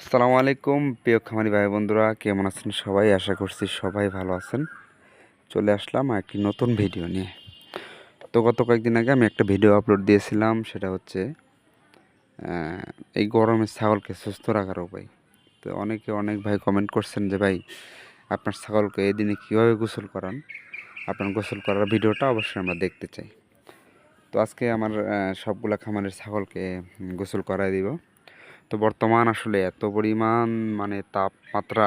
আসসালামু আলাইকুম, প্রিয় খামারি ভাই বন্ধুরা, কেমন আছেন সবাই? আশা করছি সবাই ভালো আছেন। চলে আসলাম একটি নতুন ভিডিও নিয়ে। তো গত কয়েকদিন আগে আমি একটা ভিডিও আপলোড দিয়েছিলাম, সেটা হচ্ছে এই গরমে ছাগলকে সুস্থ রাখার উপায়। তো অনেকে অনেক ভাই কমেন্ট করছেন যে, ভাই, আপনার ছাগলকে এই দিনে কীভাবে গোসল করান? আপনার গোসল করার ভিডিওটা অবশ্যই আমরা দেখতে চাই। তো আজকে আমার সবগুলা খামারের ছাগলকে গোসল করাই দিব। তো বর্তমান আসলে এত পরিমাণ মানে তাপমাত্রা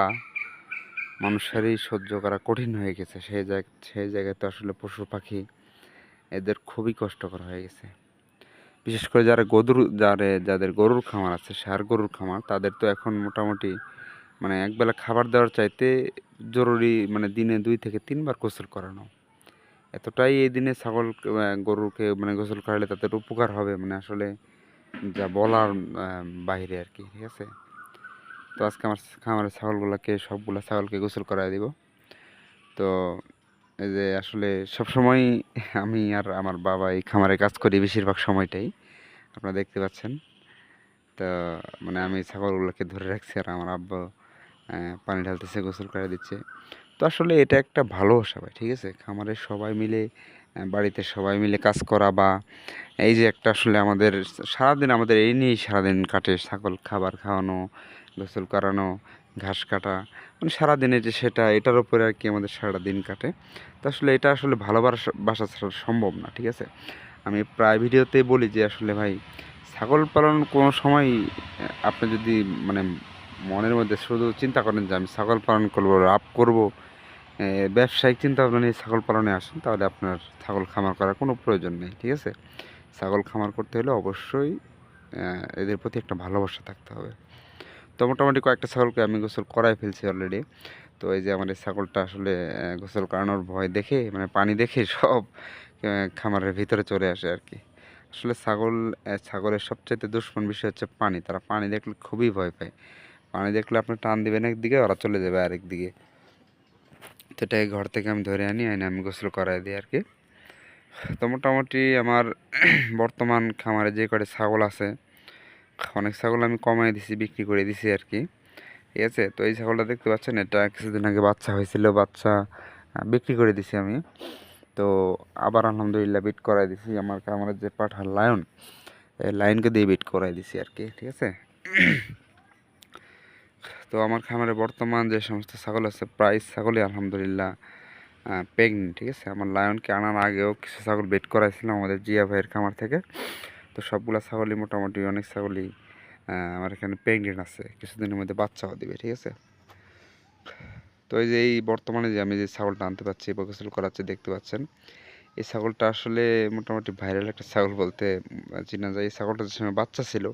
মানুষেরই সহ্য করা কঠিন হয়ে গেছে। সেই জায়গা, সেই জায়গায় তো আসলে পশু পাখি এদের খুবই কষ্টকর হয়ে গেছে। বিশেষ করে যারা গরুর, যারে, যাদের গরুর খামার আছে, সার গরুর খামার, তাদের তো এখন মোটামুটি মানে একবেলা খাবার দেওয়ার চাইতে জরুরি মানে দিনে দুই থেকে তিনবার গোসল করানো। এতটাই এই দিনে ছাগল গরুকে মানে গোসল করালে তাদের উপকার হবে। মানে আসলে যা বলার বাইরে আর কি, ঠিক আছে? তো আজকে আমার খামারের ছাগলগুলোকে, সবগুলা ছাগলকে গোসল করায় দিব। তো এই যে আসলে সবসময় আমি আর আমার বাবা এই খামারে কাজ করি বেশিরভাগ সময়টাই, আপনারা দেখতে পাচ্ছেন। তো মানে আমি ছাগলগুলোকে ধরে রাখছি আর আমার আব্বা পানি ঢালতেছে, গোসল করে দিচ্ছে। তো আসলে এটা একটা ভালোবাসা ভাই ঠিক আছে? খামারের সবাই মিলে বাড়িতে সবাই মিলে কাজ করা বা এই যে একটা আসলে আমাদের সারাদিন আমাদের এই নিয়েই সারাদিন কাটে, ছাগল খাবার খাওয়ানো, গোসল করানো, ঘাস কাটা। মানে সারাদিনে যে সেটা, এটার উপরে আর কি আমাদের সারা দিন কাটে। তো আসলে এটা আসলে ভালোবাসা বাসা ছাড়া সম্ভব না, ঠিক আছে? আমি প্রায় ভিডিওতেই বলি যে আসলে ভাই, ছাগল পালন কোনো সময় আপনি যদি মানে মনের মধ্যে শুধু চিন্তা করেন যে আমি ছাগল পালন করব লাভ করব ব্যবসায়িক চিন্তা ভাবনা নিয়ে ছাগল পালনে আসেন, তাহলে আপনার ছাগল খামার করার কোনো প্রয়োজন নেই, ঠিক আছে? ছাগল খামার করতে হলে অবশ্যই এদের প্রতি একটা ভালোবাসা থাকতে হবে। তো মোটামুটি কয়েকটা ছাগলকে আমি গোসল করাই ফেলছি অলরেডি তো এই যে আমার এই ছাগলটা আসলে গোসল করানোর ভয় দেখে মানে পানি দেখে সব খামারের ভিতরে চলে আসে আর কি। আসলে ছাগল ছাগলের সবচাইতে দুশ্মন বিষয় হচ্ছে পানি। তারা পানি দেখলে খুবই ভয় পায়। পানি দেখলে আপনি টান দিবেন একদিকে, ওরা চলে যাবে আরেক দিকে তো ঘর থেকে আমি ধরে আনি, আইনে আমি গোসল করাই দিই আর কি। তো মোটামুটি আমার বর্তমান খামারে যে কটা ছাগল আছে, অনেক ছাগল আমি কমাই দিছি, বিক্রি করে দিছি আর কি। ঠিক আছে? তো এই ছাগলটা দেখতে পাচ্ছেন, এটা কিছুদিন আগে বাচ্চা হয়েছিল, বাচ্চা বিক্রি করে দিছি আমি। তো আবার আলহামদুলিল্লাহ বিট করাই দিছি, আমার খামারের যে পাঠার লায়ন, এই লায়নকে দিয়ে বিট করাই দিছি আর কি, ঠিক আছে? তো আমার খামারে বর্তমান যে সমস্ত ছাগল আছে, প্রায় ছাগলই আলহামদুলিল্লাহ প্রেগনেন্ট ঠিক আছে? আমার লায়নকে আনার আগেও কিছু ছাগল বেট করাইছিলাম আমাদের জিয়া ভাইয়ের খামার থেকে। তো সবগুলা ছাগলই মোটামুটি অনেক ছাগলই আমার এখানে প্রেগনেন্ট আছে। কিছুদিনের মধ্যে বাচ্চাও দিবে, ঠিক আছে? তো এই যে এই বর্তমানে যে আমি যে ছাগলটা আনতে পারছি বা গোসল করাচ্ছি, দেখতে পাচ্ছেন। এই ছাগলটা আসলে মোটামুটি ভাইরাল একটা ছাগল বলতে চেনা যায়। এই ছাগলটা যে সময় বাচ্চা ছিল,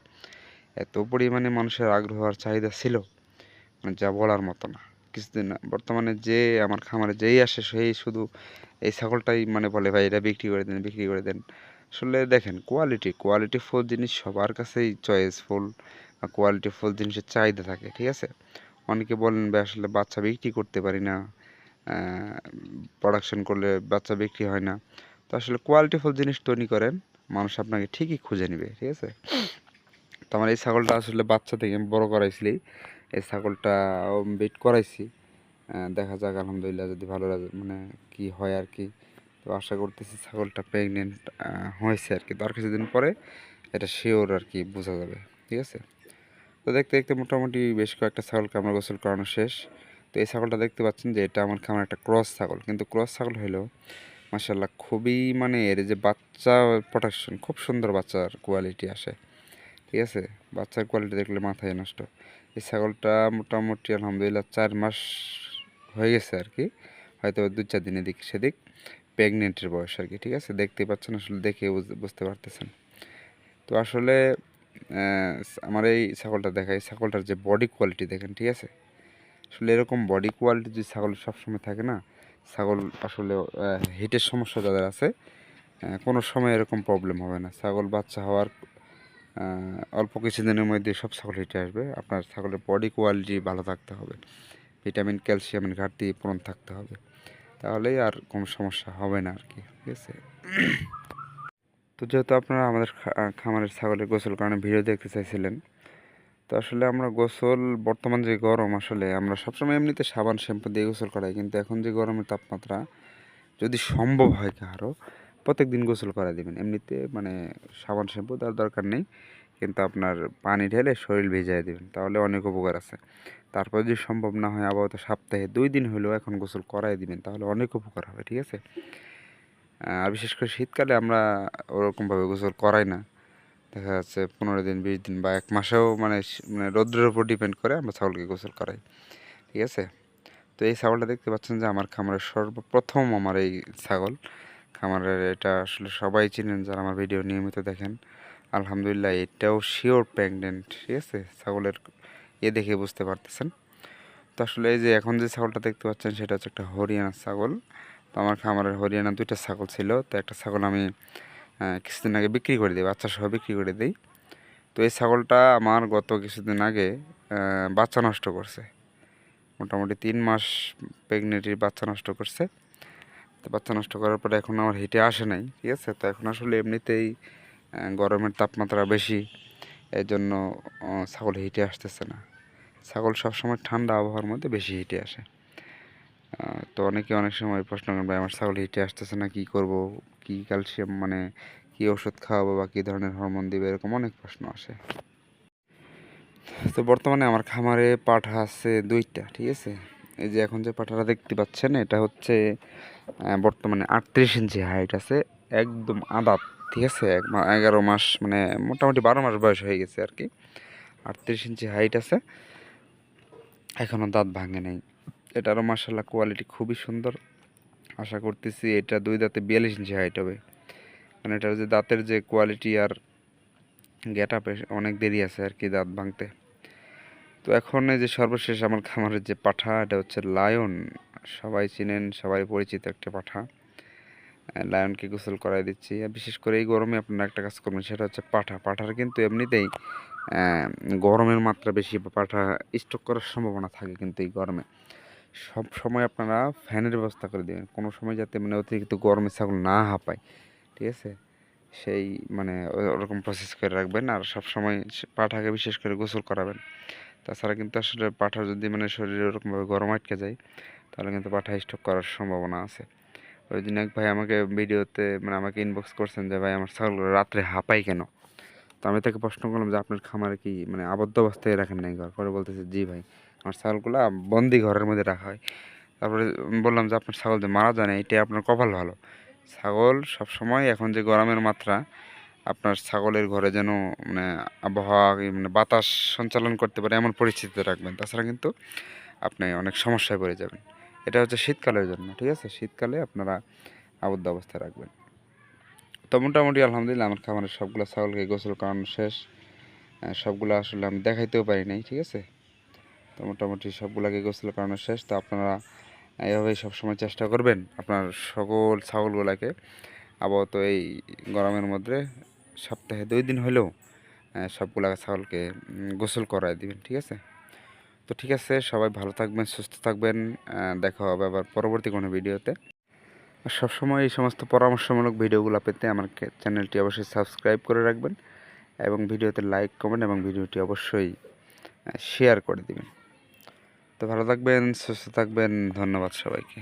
এত পরিমাণে মানুষের আগ্রহ আর চাহিদা ছিল। যা বলার মতো না। কিছুদিন। বর্তমানে যে আমার খামারে যেই আসে সেই শুধু এই ছাগলটাই মানে বলে, ভাই, এটা বিক্রি করে দেন, বিক্রি করে দেন। আসলে দেখেন কোয়ালিটি কোয়ালিটি ফুল জিনিস সবার কাছেই চয়েসফুল কোয়ালিটি ফুল জিনিসের চাহিদা থাকে, ঠিক আছে? অনেকে বলেন, ভাই, আসলে বাচ্চা বিক্রি করতে পারি না প্রোডাকশন করলে বাচ্চা বিক্রি হয় না। তো আসলে কোয়ালিটি ফুল জিনিস তৈরি করেন, মানুষ আপনাকে ঠিকই খুঁজে নেবে, ঠিক আছে? তো আমার এই ছাগলটা আসলে বাচ্চা থেকে বড় করাইছিলি। এই ছাগলটা বেট করাইছি। দেখা যাক, আলহামদুলিল্লাহ যদি ভালো মানে কি হয় আর কি। তো আশা করতেছি ছাগলটা প্রেগনেন্ট হয়েছে আর কি। তো আর কিছুদিন পরে এটা শিওর আর কি বোঝা যাবে, ঠিক আছে? তো দেখতে দেখতে মোটামুটি বেশ কয়েকটা ছাগলকে আমার গোসল করানো শেষ। তো এই ছাগলটা দেখতে পাচ্ছেন যে এটা আমার খামার একটা ক্রস ছাগল। কিন্তু ক্রস ছাগল হলেও মাসাল্লাহ খুবই মানে এর যে বাচ্চা প্রোটেকশন খুব সুন্দর বাচ্চার কোয়ালিটি আসে, ঠিক আছে? বাচ্চার কোয়ালিটি দেখলে মাথায় নষ্ট। এই ছাগলটা মোটামুটি আলহামদুলিল্লাহ চার মাস হয়ে গেছে আর কি। হয়তো দু চার দিন এদিক সেদিক প্রেগনেন্টের বয়স আর কি, ঠিক আছে? দেখতে পাচ্ছেন, আসলে দেখে বুঝ- বুঝতে পারতেছেন। তো আসলে আমার এই ছাগলটা দেখা, এই ছাগলটার যে বডি কোয়ালিটি দেখেন, ঠিক আছে? আসলে এরকম বডি কোয়ালিটি যদি ছাগল সবসময় থাকে না, ছাগল আসলে হিটের সমস্যা যাদের আছে কোনো সময় এরকম প্রবলেম হবে না। ছাগল বাচ্চা হওয়ার অল্প কিছুদিনের মধ্যে সব ছাগল হিটে আসবে। আপনার ছাগলের বডি কোয়ালিটি ভালো থাকতে হবে। ভিটামিন ক্যালসিয়ামের ঘাটতি পূরণ থাকতে হবে। তাহলেই আর কোনো সমস্যা হবে না আর কি ঠিক আছে? তো যেহেতু আপনারা আমাদের খামারের ছাগলের গোসল কারণে ভিডিও দেখতে চাইছিলেন, তো আসলে আমরা গোসল, বর্তমান যে গরম আসলে আমরা সবসময় এমনিতে সাবান, শ্যাম্পু দিয়ে গোসল করাই, কিন্তু এখন যে গরমের তাপমাত্রা যদি সম্ভব হয় কারও প্রত্যেক দিন গোসল করা দিবেন। এমনিতে মানে সাবান শ্যাম্পু তার দরকার নেই, কিন্তু আপনার পানি ঢেলে শরীর ভিজিয়ে দেবেন, তাহলে অনেক উপকার আছে। তারপর যদি সম্ভব না হয় আপাতত সপ্তাহে দুই দিন হলেও এখন গোসল করাই দিবেন, তাহলে অনেক উপকার হবে, ঠিক আছে? আর বিশেষ করে শীতকালে আমরা ওরকমভাবে গোসল করাই না। দেখা যাচ্ছে পনেরো দিন, বিশ দিন বা এক মাসেও মানে মানে রৌদ্রের উপর ডিপেন্ড করে আমরা ছাগলকে গোসল করাই, ঠিক আছে? তো এই ছাগলটা দেখতে পাচ্ছেন যে আমার খামারের সর্বপ্রথম আমার এই ছাগল। খামারের এটা আসলে সবাই চিনেন যারা আমার ভিডিও নিয়মিত দেখেন। আলহামদুলিল্লাহ এটাও শিওর প্রেগনেন্ট ঠিক আছে? ছাগলের এ দেখে বুঝতে পারতেছেন। তো আসলে এই যে এখন যে ছাগলটা দেখতে পাচ্ছেন সেটা হচ্ছে একটা হরিয়ানা ছাগল। তো আমার খামারের হরিয়ানা দুইটা ছাগল ছিল। তো একটা ছাগল আমি কিছুদিন আগে বিক্রি করে দিই বাচ্চা সহ বিক্রি করে দিই। তো এই ছাগলটা আমার গত কিছুদিন আগে বাচ্চা নষ্ট করছে। মোটামুটি তিন মাস প্রেগনেন্টির বাচ্চা নষ্ট করছে। তো বাচ্চা নষ্ট করার পরে এখন আমার হিটে আসে নাই, ঠিক আছে? তো এখন আসলে এমনিতেই গরমের তাপমাত্রা বেশি এই জন্য ছাগল হিটে আসতেছে না। ছাগল সবসময় ঠান্ডা আবহাওয়ার মধ্যে বেশি হিটে আসে। তো অনেকে অনেক সময় প্রশ্ন করবে আমার ছাগল হিটে আসতেছে না, কি করব? কি ক্যালসিয়াম মানে কি ওষুধ খাওয়াবো বা কী ধরনের হরমোন দিবে? এরকম অনেক প্রশ্ন আসে। তো বর্তমানে আমার খামারে পাঠা আছে দুইটা, ঠিক আছে? এই যে এখন যে পাঠাটা দেখতে পাচ্ছেন, এটা হচ্ছে বর্তমানে আটত্রিশ ইঞ্চি হাইট আছে, একদম আদাত ঠিক আছে? এগারো মাস মানে মোটামুটি বারো মাস বয়স হয়ে গেছে আর কি। আটত্রিশ ইঞ্চি হাইট আছে এখনও দাঁত ভাঙে নাই। এটারও মার্শাল্লাহ কোয়ালিটি খুবই সুন্দর। আশা করতেছি এটা দুই দাঁতে বিয়াল্লিশ ইঞ্চি হাইট হবে। মানে এটার যে দাঁতের যে কোয়ালিটি আর গেট আপে অনেক দেরি আছে আর কি দাঁত ভাঙতে। তো এখন এই যে সর্বশেষ আমার খামারের যে পাঠা, এটা হচ্ছে লায়ন সবাই চিনেন, সবাই পরিচিত একটা পাঠা। লায়নকে গোসল করাই দিচ্ছি। বিশেষ করে এই গরমে আপনারা একটা কাজ করবেন, সেটা হচ্ছে পাঠা। পাঠার কিন্তু এমনিতেই গরমের মাত্রা বেশি পাঠা স্টক করার সম্ভাবনা থাকে কিন্তু এই গরমে। সব সময় আপনারা ফ্যানের ব্যবস্থা করে দেবেন। কোনো সময় যাতে মানে অতিরিক্ত গরমে ছাগল না হাঁপায়। ঠিক আছে? সেই মানে ওরকম প্রসেস করে রাখবেন। আর সব সময় পাঠাকে বিশেষ করে গোসল করাবেন। তাছাড়া কিন্তু আসলে পাঠা যদি মানে শরীরে ওরকমভাবে গরম আটকে যায় তাহলে কিন্তু পাঠা স্টক করার সম্ভাবনা আছে। ওই দিন এক ভাই আমাকে ভিডিওতে মানে আমাকে ইনবক্স করছেন যে, ভাই, আমার ছাগলগুলো রাত্রে হাঁপায় কেন? তো আমি তাকে প্রশ্ন করলাম যে, আপনার খামারে কি মানে আবদ্ধ অবস্থায় রাখেন নাই ঘর? পরে বলতেছে, জি ভাই, আমার ছাগলগুলো বন্দি ঘরের মধ্যে রাখা হয়। তারপরে বললাম যে, আপনার ছাগল যে মারা যায় না, এটাই আপনার কপাল ভালো। ছাগল সবসময় এখন যে গরমের মাত্রা, আপনার ছাগলের ঘরে যেন মানে আবহাওয়া মানে বাতাস সঞ্চালন করতে পারে, এমন পরিস্থিতিতে রাখবেন। তাছাড়া কিন্তু আপনি অনেক সমস্যায় পড়ে যাবেন। এটা হচ্ছে শীতকালের জন্য, ঠিক আছে? শীতকালে আপনারা আবদ্ধ অবস্থায় রাখবেন। তো মোটামুটি আলহামদুলিল্লাহ আমার খামারের সবগুলো ছাগলকে গোসল করানো শেষ। সবগুলো আসলে আমি দেখাইতেও পারি নাই, ঠিক আছে? তো মোটামুটি সবগুলোকে গোসল করানো শেষ। তো আপনারা এইভাবেই সবসময় চেষ্টা করবেন আপনার সকল ছাগলগুলোকে আপাতত এই গরমের মধ্যে সপ্তাহে দুই দিন হলেও সবগুলা ছাগলকে গোসল করায় দিবেন, ঠিক আছে? তো ঠিক আছে, সবাই ভালো থাকবেন, সুস্থ থাকবেন দেখা হবে আবার পরবর্তী কোনো ভিডিওতে। সবসময় এই সমস্ত পরামর্শমূলক ভিডিওগুলো পেতে আমার চ্যানেলটি অবশ্যই সাবস্ক্রাইব করে রাখবেন এবং ভিডিওতে লাইক, কমেন্ট এবং ভিডিওটি অবশ্যই শেয়ার করে দেবেন। তো ভালো থাকবেন, সুস্থ থাকবেন, ধন্যবাদ সবাইকে।